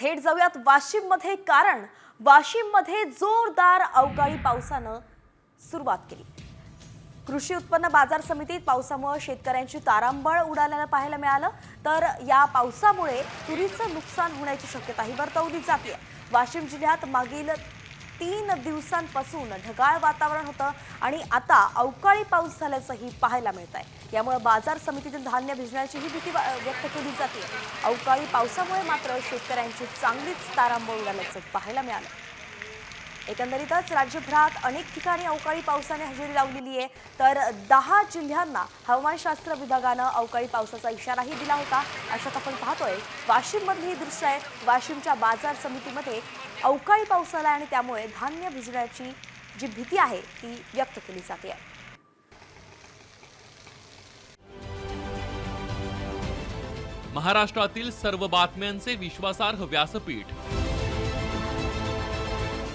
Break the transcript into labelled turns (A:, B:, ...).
A: थेट जाऊयात वाशिममध्ये कारण वाशिममध्ये जोरदार अवकाळी पावसानं सुरुवात केली. कृषी उत्पन्न बाजार समितीत पावसामुळे शेतकऱ्यांची तारांबळ उडाल्यानं पाहायला मिळालं. तर या पावसामुळे तुरीचं नुकसान होण्याची शक्यताही वर्तवली जाते वाशिम जिल्ह्यात मागील तीन दिवसांपासून ढगाळ वातावरण होतं आणि आता अवकाळी पाऊस झाल्याचंही पाहायला मिळत आहे यामुळे बाजार समितीतील धान्य भिजण्याचीही भीती वा- व्यक्त केली जाते. अवकाळी पावसामुळे मात्र शेतकऱ्यांची चांगलीच तारांबळ उडाल्याचं पाहायला मिळालं. एकंदरीतच राज्यभरात अनेक ठिकाणी अवकाळी पावसाने हजेरी लावलेली आहे. तर दहा जिल्ह्यांना हवामानशास्त्र विभागानं अवकाळी पावसाचा इशाराही दिला होता. अशात आपण पाहतोय वाशिममधली ही दृश्य आहे. वाशिमच्या बाजार समितीमध्ये अवकाळी पावसाला आणि त्यामुळे धान्य भिजण्याची जी भीती आहे ती व्यक्त केली जाते.
B: महाराष्ट्रातील सर्व बातम्यांचे विश्वासार्ह व्यासपीठ